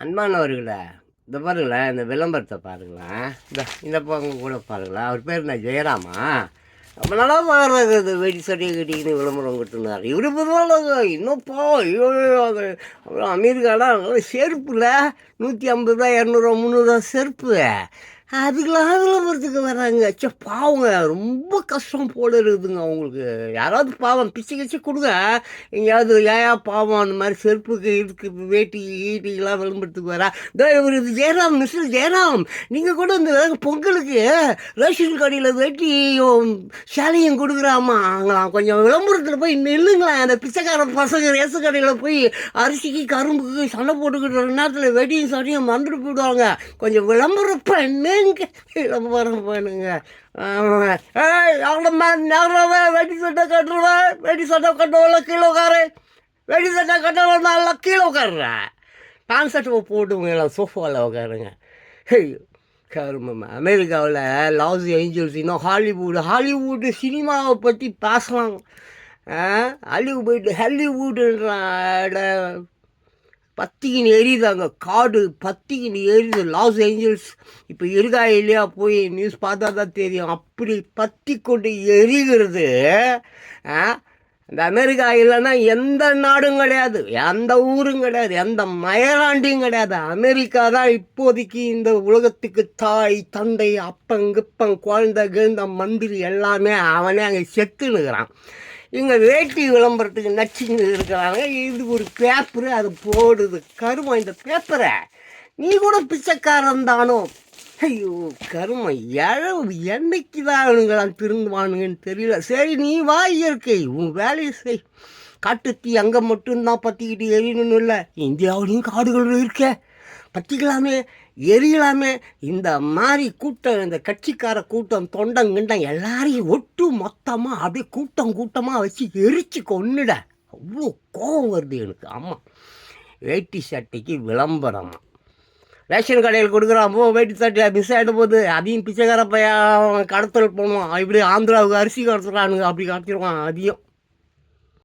அன்பானவர்களே இந்த பாருங்களேன் இந்த விளம்பரத்தை பாருங்களேன் இந்த இந்த பக்கம் கூட பாருங்களேன் அவர் பேர் என்ன? ஜெயராமா. ரொம்ப நல்லா பாருங்க இந்த வெடி சட்டியை கட்டிக்கின்னு விளம்பரம் கொடுத்துருந்தார் இவரு இன்னும் இன்னும்ப்பா ஐயோ அது அப்புறம் அமெரிக்காலாம் செருப்பில். நூற்றி ஐம்பது ரூபா இரநூறுவா முந்நூறுரூவா செருப்பு. அதுக்கெல்லாம் விளம்பரத்துக்கு வராங்க. சே பாவங்க. ரொம்ப கஷ்டம் போல இருக்குதுங்க அவங்களுக்கு. யாராவது பாவம் பிச்சை கிச்சு கொடுங்க. எங்கேயாவது ஏயா பாவம் அந்த மாதிரி செருப்புக்கு இதுக்கு வேட்டி ஈட்டிக்கெல்லாம் விளம்பரத்துக்கு வரா. இதோ இவர் இது ஜெயராம் மிஸ்டர் ஜெயராம். நீங்கள் கூட இந்த பொங்கலுக்கு ரேஷன் கடையில் வேட்டியும் சேலையும் கொடுக்குறாமாங்களாம் கொஞ்சம் விளம்பரத்தில் போய் நில்லுங்களேன். அந்த பிச்சைக்கார பசங்க ரேஷன் கடையில் போய் அரிசிக்கு கரும்புக்கு சண்டை போட்டுக்கிட்டு நேரத்தில் வெடியும் சண்டையும் மறந்துட்டு போயிடுவாங்க. கொஞ்சம் விளம்பரம் பண்ணுங்க விளம்பரம் பண்ணுங்க ஆமாங்க ஏய் நேரவே வெடி சட்டை கட்டுருவேன் வெடி சட்டை கட்டுவோம்ல கீழே உட்காரு. வெடி சட்டை கட்டுவோம் நல்லா கீழே உட்காருறேன் பேண்ட் சட்டை போட்டுங்க சோஃபாவில் உட்காருங்க. ஐயோ கருமம் அமெரிக்காவில் லாஸ் ஏஞ்சல்ஸ் இன்னும் ஹாலிவுட் ஹாலிவுட் சினிமாவை பற்றி பேசலாம். ஹாலிவுட் ஹாலிவுட்ன்ற பத்திக்கின்னு எரியுதாங்க காடு பத்திக்கின்னு எரியுது லாஸ் ஏஞ்சல்ஸ். இப்போ இருக்கா இல்லையா போய் நியூஸ் பார்த்தா தான் தெரியும். அப்படி பத்தி கொண்டு எரிகிறது ஆ, இந்த அமெரிக்கா இல்லைன்னா எந்த நாடும் கிடையாது. எந்த ஊரும் கிடையாது. எந்த மயலாண்டியும் கிடையாது. அமெரிக்கா தான் இப்போதைக்கு இந்த உலகத்துக்கு தாய் தந்தை அப்பங்கிப்பங் குழந்தை கிழந்த மந்திரி எல்லாமே அவனே அங்கே செத்துனுக்கிறான் இங்கே வேட்டி விளம்பரத்துக்கு நச்சுன்னு இருக்கிறாங்க. இது ஒரு பேப்பரு அது போடுது. கருமம் இந்த பேப்பரை நீ கூட பிச்சைக்காரன் தானோ? ஐயோ கருமம் எழவு என்னைக்கு தான் அவனுங்களாம் திருந்துவானுங்கன்னு தெரியல. சரி நீ வா இயற்கை. உன் வேலையை செய். காட்டுத்தி அங்கே மட்டும்தான் பற்றிக்கிட்டு எரியணும்னு இல்லை. இந்தியாவிலையும் காடுகள் இருக்கேன் பற்றிக்கலாமே எரியலாமே இந்த மாதிரி கூட்டம் இந்த கட்சிக்கார கூட்டம் தொண்டம் கிண்டம் எல்லாரையும் ஒட்டு மொத்தமாக அப்படியே கூட்டம் கூட்டமாக வச்சு எரிச்சு கொன்னுட. அவ்வளோ கோபம் வருது எனக்கு. ஆமாம் வேட்டி சட்டைக்கு விளம்பரம். ரேஷன் கடையில் கொடுக்குறான். போ வேட்டி சட்டை மிஸ் ஆகிட்ட போகுது. அதையும் பிச்சைக்கார பையன் கடத்தல் போனோம் இப்படி ஆந்திராவுக்கு அரிசி கடத்துறானுங்க. அப்படி கடத்திடுவான். அதையும்